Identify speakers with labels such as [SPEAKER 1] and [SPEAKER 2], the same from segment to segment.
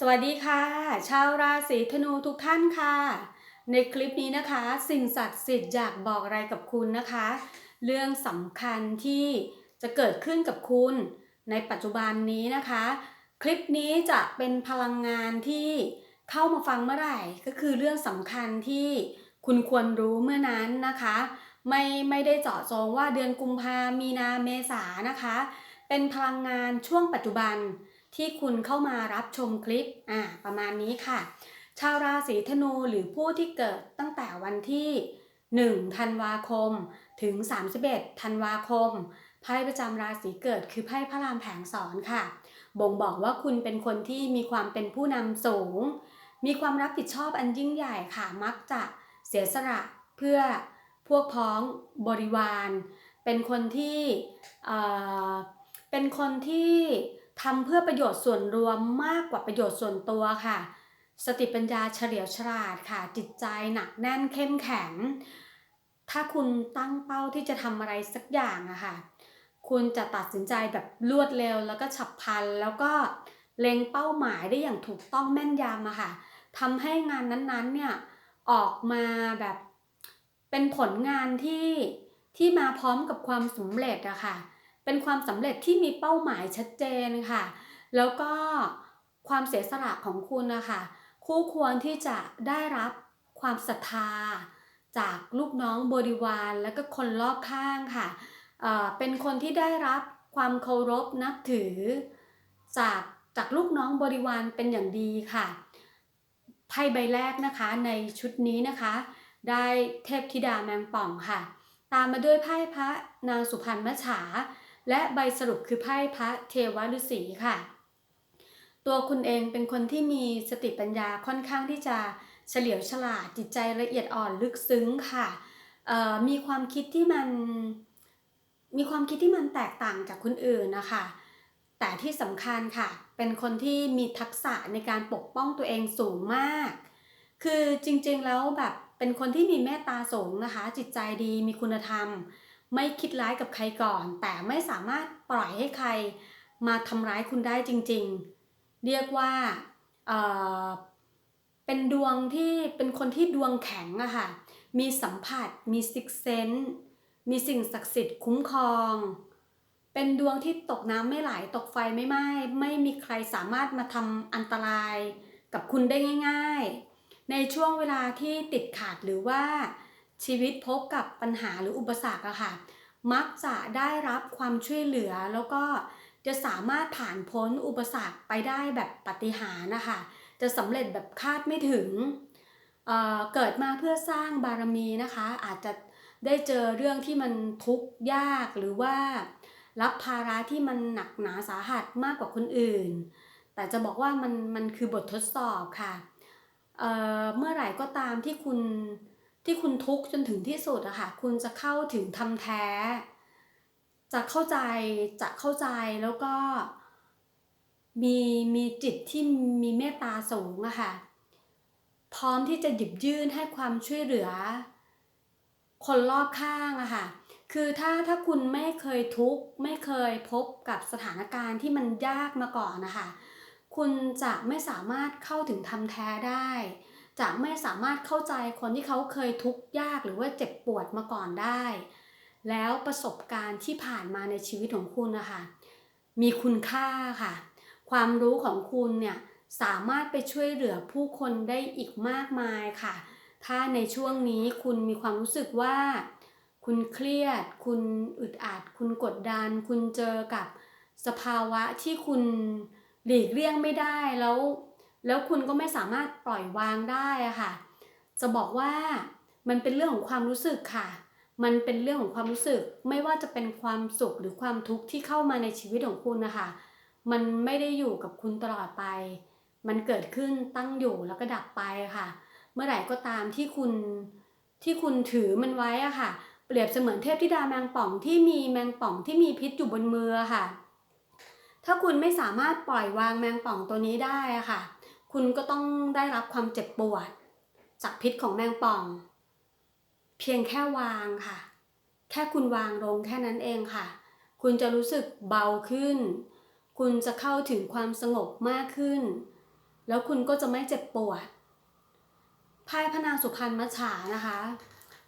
[SPEAKER 1] สวัสดีค่ะ ชาวราศีธนูทุกท่านค่ะ ในคลิปนี้นะคะ สิ่งศักดิ์สิทธิ์อยากบอกอะไรกับคุณนะคะ เรื่องสำคัญที่จะเกิดขึ้นกับคุณในปัจจุบันนี้นะคะ คลิปนี้จะเป็นพลังงานที่เข้ามาฟังเมื่อไหร่ ก็คือเรื่องสำคัญที่คุณควรรู้เมื่อนั้นนะคะ ไม่ไม่ได้เจาะจงว่าเดือนกุมภามีนาเมษานะคะ เป็นพลังงานช่วงปัจจุบัน ที่คุณเข้ามารับชมคลิปอ่าประมาณนี้ค่ะ ชาวราศีธนูหรือผู้ที่เกิดตั้งแต่วันที่ 1 ธันวาคม ถึง 31 ธันวาคม ไพ่ประจำราศีเกิดคือไพ่พระรามแผงสอนค่ะ บ่งบอกว่าคุณเป็นคนที่มีความเป็นผู้นำสูง มีความรับผิดชอบอันยิ่งใหญ่ค่ะ มักจะเสียสละเพื่อพวกพ้องบริวาร เป็นคนที่เออเป็นคนที่ ทำเพื่อประโยชน์ส่วนรวมมากกว่าประโยชน์ส่วนตัวค่ะ สติปัญญาเฉลียวฉลาดค่ะ จิตใจหนักแน่นเข้มแข็ง ถ้าคุณตั้งเป้าที่จะทำอะไรสักอย่างอะค่ะ คุณจะตัดสินใจแบบรวดเร็ว แล้วก็ฉับพลัน แล้วก็เล็งเป้าหมายได้อย่างถูกต้องแม่นยำอะค่ะทำให้งานนั้นๆเนี่ยออกมาแบบเป็นผลงานที่ที่มาพร้อมกับความสำเร็จอะค่ะ เป็นความสำเร็จที่มีเป้าหมายชัดเจนค่ะ แล้วก็ความเสียสละของคุณนะคะคู่ควรที่จะได้รับความศรัทธา จากลูกน้องบริวารและก็คนรอบข้างค่ะเเป็นคนที่ได้รับความเคารพนับถือ จากจากลูกน้องบริวารเป็นอย่างดีค่ะไพ่ใบแรกนะคะในชุดนี้นะคะ ได้เทพธิดาแมงป่องค่ะ ตามมาด้วยไพ่พระนางสุพรรณมัจฉา และใบสรุปคือไพ่พระเทวฤาษีค่ะ ตัวคุณเองเป็นคนที่มีสติปัญญาค่อนข้างที่จะเฉลียวฉลาดจิตใจละเอียดอ่อนลึกซึ้งค่ะมีความคิดที่มันมีความคิดที่มันแตกต่างจากคนอื่นนะคะ แต่ที่สำคัญค่ะ เป็นคนที่มีทักษะในการปกป้องตัวเองสูงมาก คือจริงๆแล้วแบบเป็นคนที่มีเมตตาสูงนะคะ จิตใจดีมีคุณธรรม ไม่คิดร้ายกับใครก่อน แต่ไม่สามารถปล่อยให้ใครมาทำร้ายคุณได้จริง ๆ เรียกว่าเเป็นดวงที่เป็นคนที่ดวงแข็งอะค่ะ มีสัมผัส มีซิกเซนมีสิ่งศักดิ์สิทธิ์คุ้มครอง เป็นดวงที่ตกน้ำไม่ไหล ตกไฟไม่ไหม้ ไม่มีใครสามารถมาทำอันตรายกับคุณได้ง่าย ๆ ในช่วงเวลาที่ติดขัดหรือว่า ชีวิตพบกับปัญหาหรืออุปสรรคอะค่ะ มักจะได้รับความช่วยเหลือแล้วก็จะสามารถผ่านพ้นอุปสรรคไปได้แบบปฏิหารนะคะ จะสำเร็จแบบคาดไม่ถึงเเกิดมาเพื่อสร้างบารมีนะคะ อาจจะได้เจอเรื่องที่มันทุกข์ยากหรือว่า รับภาระที่มันหนักหนาสาหัสมากกว่าคนอื่น แต่จะบอกว่ามันมันคือบททดสอบค่ะเเมื่อไหร่ก็ตามที่คุณ ที่คุณทุกข์จนถึงที่สุดอะค่ะ คุณจะเข้าถึงทำแท้ จะเข้าใจจะเข้าใจแล้วก็มีมีจิตที่มีเมตตาสูงอะค่ะ พร้อมที่จะหยิบยื่นให้ความช่วยเหลือ คนรอบข้างอะค่ะ คือถ้าถ้าคุณไม่เคยทุกข์ไม่เคยพบกับสถานการณ์ที่มันยากมาก่อนนะคะ คุณจะไม่สามารถเข้าถึงทำแท้ได้ จะไม่สามารถเข้าใจคนที่เขาเคยทุกข์ยากหรือว่าเจ็บปวดมาก่อนได้ แล้วประสบการณ์ที่ผ่านมาในชีวิตของคุณนะคะมีคุณค่าค่ะ ความรู้ของคุณเนี่ยสามารถไปช่วยเหลือผู้คนได้อีกมากมายค่ะ ถ้าในช่วงนี้คุณมีความรู้สึกว่า คุณเครียด คุณอึดอัด คุณกดดัน คุณเจอกับสภาวะที่คุณหลีกเลี่ยงไม่ได้แล้ว แล้วคุณก็ไม่สามารถปล่อยวางได้อะค่ะ จะบอกว่ามันเป็นเรื่องของความรู้สึกค่ะ มันเป็นเรื่องของความรู้สึก ไม่ว่าจะเป็นความสุขหรือความทุกข์ที่เข้ามาในชีวิตของคุณนะคะ มันไม่ได้อยู่กับคุณตลอดไป มันเกิดขึ้นตั้งอยู่แล้วก็ดับไปค่ะ เมื่อไหร่ก็ตามที่คุณที่คุณถือมันไว้อะค่ะ เปรียบเสมือนเทพธิดาแมงป่องที่มีแมงป่องที่มีพิษอยู่บนมือค่ะ ถ้าคุณไม่สามารถปล่อยวางแมงป่องตัวนี้ได้อะค่ะ คุณก็ต้องได้รับความเจ็บปวด จากพิษของแมงป่อง เพียงแค่วางค่ะ แค่คุณวางลงแค่นั้นเองค่ะ คุณจะรู้สึกเบาขึ้น คุณจะเข้าถึงความสงบมากขึ้น แล้วคุณก็จะไม่เจ็บปวดไพ่พระนางสุพรรณมัจฉานะคะ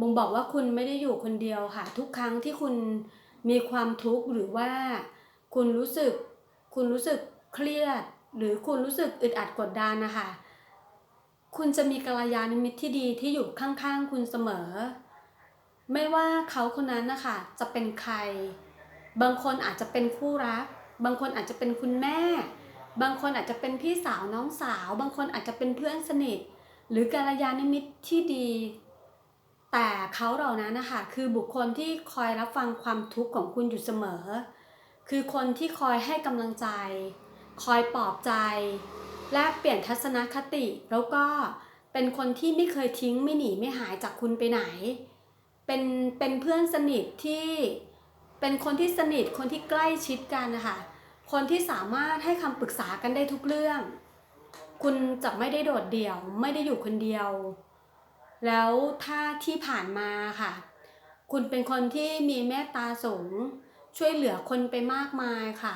[SPEAKER 1] บ่งบอกว่าคุณไม่ได้อยู่คนเดียวค่ะ ทุกครั้งที่คุณมีความทุกข์หรือว่า คุณรู้สึก คุณรู้สึกเครียด หรือคุณรู้สึกอึดอัดกดดันนะคะ คุณจะมีกัลยาณมิตรที่ดีที่อยู่ข้างๆคุณเสมอ ไม่ว่าเขาคนนั้นนะคะจะเป็นใคร บางคนอาจจะเป็นคู่รัก บางคนอาจจะเป็นคุณแม่ บางคนอาจจะเป็นพี่สาวน้องสาว บางคนอาจจะเป็นเพื่อนสนิท หรือกัลยาณมิตรที่ดี แต่เขาเหล่านั้นนะคะคือบุคคลที่คอยรับฟังความทุกข์ของคุณอยู่เสมอ คือคนที่คอยให้กำลังใจ คอยปลอบใจ และเปลี่ยนทัศนคติ แล้วก็เป็นคนที่ไม่เคยทิ้งไม่หนีไม่หายจากคุณไปไหน เป็นเป็นเพื่อนสนิทที่เป็นคนที่สนิทคนที่ใกล้ชิดกันนะคะคนที่สามารถให้คำปรึกษากันได้ทุกเรื่อง คุณจะไม่ได้โดดเดี่ยว ไม่ได้อยู่คนเดียว แล้วถ้าที่ผ่านมาค่ะ คุณเป็นคนที่มีเมตตาสูง ช่วยเหลือคนไปมากมายค่ะ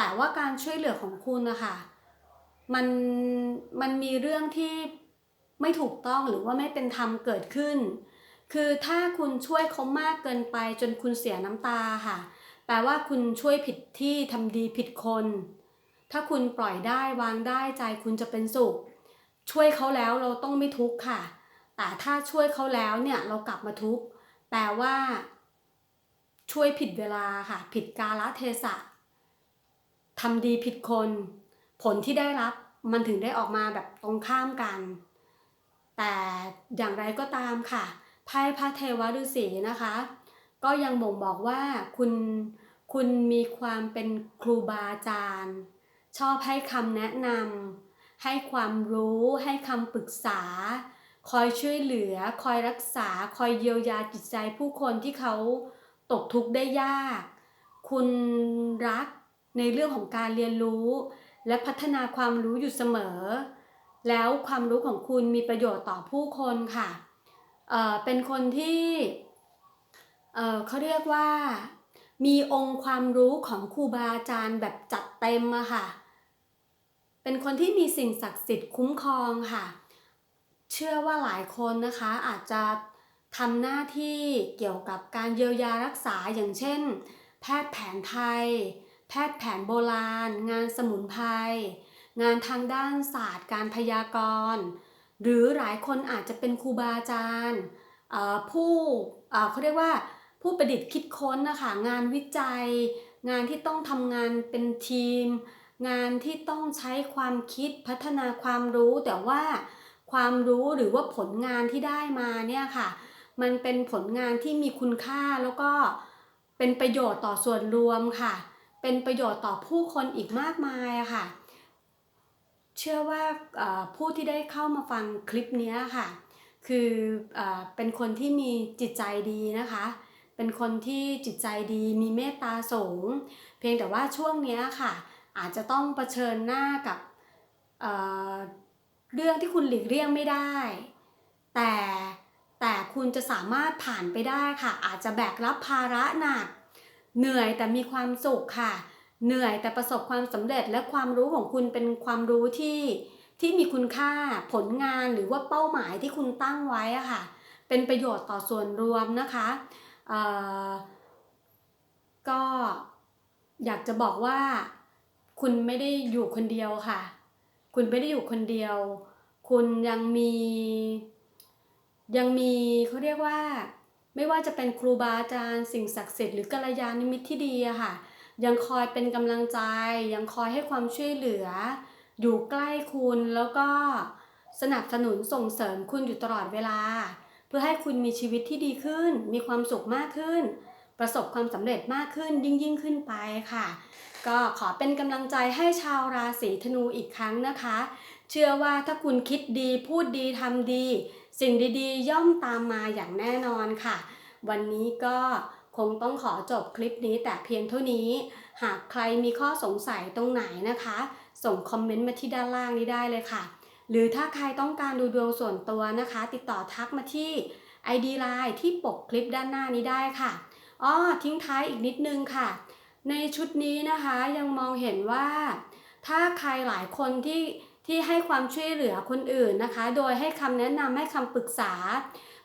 [SPEAKER 1] แต่ว่าการช่วยเหลือของคุณนะคะมันมันมีเรื่องที่ไม่ถูกต้องหรือว่าไม่เป็นธรรมเกิดขึ้น คือถ้าคุณช่วยเขามากเกินไปจนคุณเสียน้ำตาค่ะ แปลว่าคุณช่วยผิดที่ทำดีผิดคน ถ้าคุณปล่อยได้วางได้ใจคุณจะเป็นสุข ช่วยเขาแล้วเราต้องไม่ทุกข์ค่ะ แต่ถ้าช่วยเขาแล้วเนี่ยเรากลับมาทุกข์ แปลว่า ช่วยผิดเวลาค่ะ ผิดกาลเทศะ ทำดีผิดคน ผลที่ได้รับมันถึงได้ออกมาแบบตรงข้ามกัน แต่อย่างไรก็ตามค่ะไพ่พระเทวฤาษีนะคะ ก็ยังบ่งบอกว่าคุณคุณมีความเป็นครูบาอาจารย์ ชอบให้คำแนะนำให้ความรู้ให้คำปรึกษา คอยช่วยเหลือ คอยรักษา คอยเยียวยาจิตใจผู้คนที่เขาตกทุกข์ได้ยาก คุณรัก ในเรื่องของการเรียนรู้ และพัฒนาความรู้อยู่เสมอ แล้วความรู้ของคุณมีประโยชน์ต่อผู้คนค่ะเเป็นคนที่เเขาเรียกว่า มีองค์ความรู้ของครูบาอาจารย์แบบจัดเต็มอะค่ะ เป็นคนที่มีสิ่งศักดิ์สิทธิ์คุ้มครองค่ะ เชื่อว่าหลายคนนะคะอาจจะทำหน้าที่เกี่ยวกับการเยียวยารักษาอย่างเช่น แพทย์แผนไทย แพทย์แผนโบราณ งานสมุนไพรงานทางด้านศาสตร์การพยากรณ์ หรือหลายคนอาจจะเป็นครูบาอาจารย์ผู้เขาเรียกว่าผู้ประดิษฐ์คิดค้นนะคะงานวิจัย งานที่ต้องทำงานเป็นทีม งานที่ต้องใช้ความคิดพัฒนาความรู้ แต่ว่าความรู้หรือว่าผลงานที่ได้มาเนี่ยค่ะมันเป็นผลงานที่มีคุณค่าแล้วก็เป็นประโยชน์ต่อส่วนรวมค่ะ เป็นประโยชน์ต่อผู้คนอีกมากมายค่ะ เชื่อว่าผู้ที่ได้เข้ามาฟังคลิปนี้ค่ะ คือเอเป็นคนที่มีจิตใจดีนะคะ เป็นคนที่จิตใจดีมีเมตตาสูง เพียงแต่ว่าช่วงนี้ค่ะ อาจจะต้องเผชิญหน้ากับเเรื่องที่คุณหลีกเลี่ยงไม่ได้ แต่แต่คุณจะสามารถผ่านไปได้ค่ะ อาจจะแบกรับภาระหนัก เหนื่อยแต่มีความสุขค่ะ เหนื่อยแต่ประสบความสำเร็จและความรู้ของคุณเป็นความรู้ที่ที่มีคุณค่าผลงานหรือว่าเป้าหมายที่คุณตั้งไว้อะค่ะ เป็นประโยชน์ต่อส่วนรวมนะคะก็อยากจะบอกว่า คุณไม่ได้อยู่คนเดียวค่ะ คุณไม่ได้อยู่คนเดียว คุณยังมี ยังมีเขาเรียกว่า ไม่ว่าจะเป็นครูบาอาจารย์ สิ่งศักดิ์สิทธิ์หรือกัลยาณมิตรที่ดีอะค่ะ ยังคอยเป็นกำลังใจ ยังคอยให้ความช่วยเหลือ อยู่ใกล้คุณแล้วก็สนับสนุนส่งเสริมคุณอยู่ตลอดเวลา เพื่อให้คุณมีชีวิตที่ดีขึ้น มีความสุขมากขึ้น ประสบความสำเร็จมากขึ้นยิ่งยิ่งขึ้นไปค่ะ ก็ขอเป็นกำลังใจให้ชาวราศีธนูอีกครั้งนะคะ เชื่อว่าถ้าคุณคิดดีพูดดีทำดี สิ่งดีๆ ย่อมตามมาอย่างแน่นอนค่ะ วันนี้ก็คงต้องขอจบคลิปนี้แต่เพียงเท่านี้ หากใครมีข้อสงสัยตรงไหนนะคะ ส่งคอมเมนต์มาที่ด้านล่างนี้ได้เลยค่ะ หรือถ้าใครต้องการดูดวงส่วนตัวนะคะ ติดต่อทักมาที่ ID Line ที่ปกคลิปด้านหน้านี้ได้ค่ะอ้อทิ้งท้ายอีกนิดนึงค่ะ ในชุดนี้นะคะยังมองเห็นว่า ถ้าใครหลายคนที่ ที่ให้ความช่วยเหลือคนอื่นนะคะ โดยให้คำแนะนำให้คำปรึกษา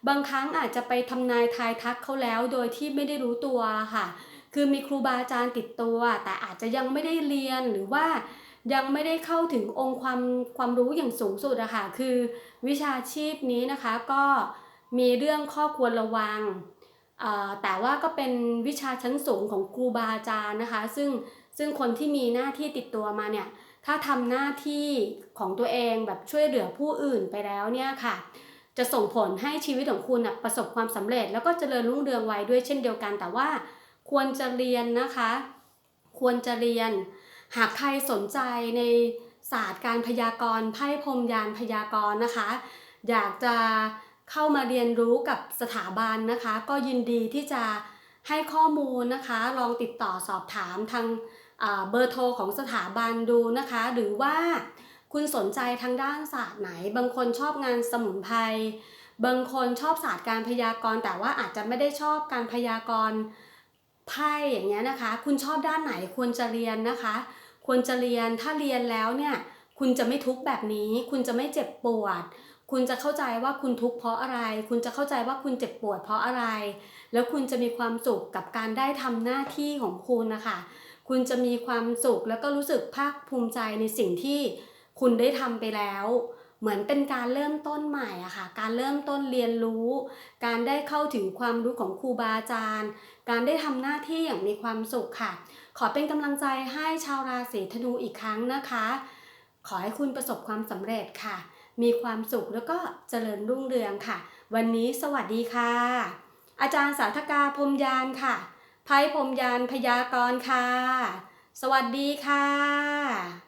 [SPEAKER 1] บางครั้งอาจจะไปทำนายทายทักเขาแล้ว โดยที่ไม่ได้รู้ตัวค่ะ คือมีครูบาอาจารย์ติดตัว แต่อาจจะยังไม่ได้เรียนหรือว่ายังไม่ได้เข้าถึงองค์ความความรู้อย่างสูงสุดอะค่ะ คือวิชาชีพนี้นะคะก็มีเรื่องข้อควรระวังอ่อแต่ว่าก็เป็นวิชาชั้นสูงของครูบาอาจารย์นะคะ ซึ่งซึ่งคนที่มีหน้าที่ติดตัวมาเนี่ย ถ้าทำหน้าที่ของตัวเองแบบช่วยเหลือผู้อื่นไปแล้วเนี่ยค่ะ จะส่งผลให้ชีวิตของคุณนะประสบความสำเร็จ แล้วก็เจริญรุ่งเรืองไว้ด้วยเช่นเดียวกัน แต่ว่าควรจะเรียนนะคะ ควรจะเรียน หากใครสนใจในศาสตร์การพยากรณ์ไพ่พรมยานพยากรณ์นะคะ อยากจะเข้ามาเรียนรู้กับสถาบันนะคะ ก็ยินดีที่จะให้ข้อมูลนะคะ ลองติดต่อสอบถามทาง เบอร์โทรของสถาบันดูนะคะ หรือว่าคุณสนใจทางด้านศาสตร์ไหน บางคนชอบงานสมุนไพรบางคนชอบศาสตร์การพยากรณ์ แต่ว่าอาจจะไม่ได้ชอบการพยากรณ์ไพ่อย่างเงี้ยนะคะ คุณชอบด้านไหนควรจะเรียนนะคะ ควรจะเรียนถ้าเรียนแล้วเนี่ยคุณจะไม่ทุกข์แบบนี้ คุณจะไม่เจ็บปวด คุณจะเข้าใจว่าคุณทุกข์เพราะอะไร คุณจะเข้าใจว่าคุณเจ็บปวดเพราะอะไร แล้วคุณจะมีความสุขกับการได้ทำหน้าที่ของคุณนะคะ คุณจะมีความสุขแล้วก็รู้สึกภาคภูมิใจในสิ่งที่คุณได้ทำไปแล้ว เหมือนเป็นการเริ่มต้นใหม่อะค่ะ การเริ่มต้นเรียนรู้ การได้เข้าถึงความรู้ของครูบาอาจารย์ การได้ทำหน้าที่อย่างมีความสุขค่ะ ขอเป็นกำลังใจให้ชาวราศีธนูอีกครั้งนะคะ ขอให้คุณประสบความสำเร็จค่ะ มีความสุขแล้วก็เจริญรุ่งเรืองค่ะ วันนี้สวัสดีค่ะ อาจารย์สาธกาพรมยานค่ะ ไพ่พมยานพยากรค่ะ สวัสดีค่ะ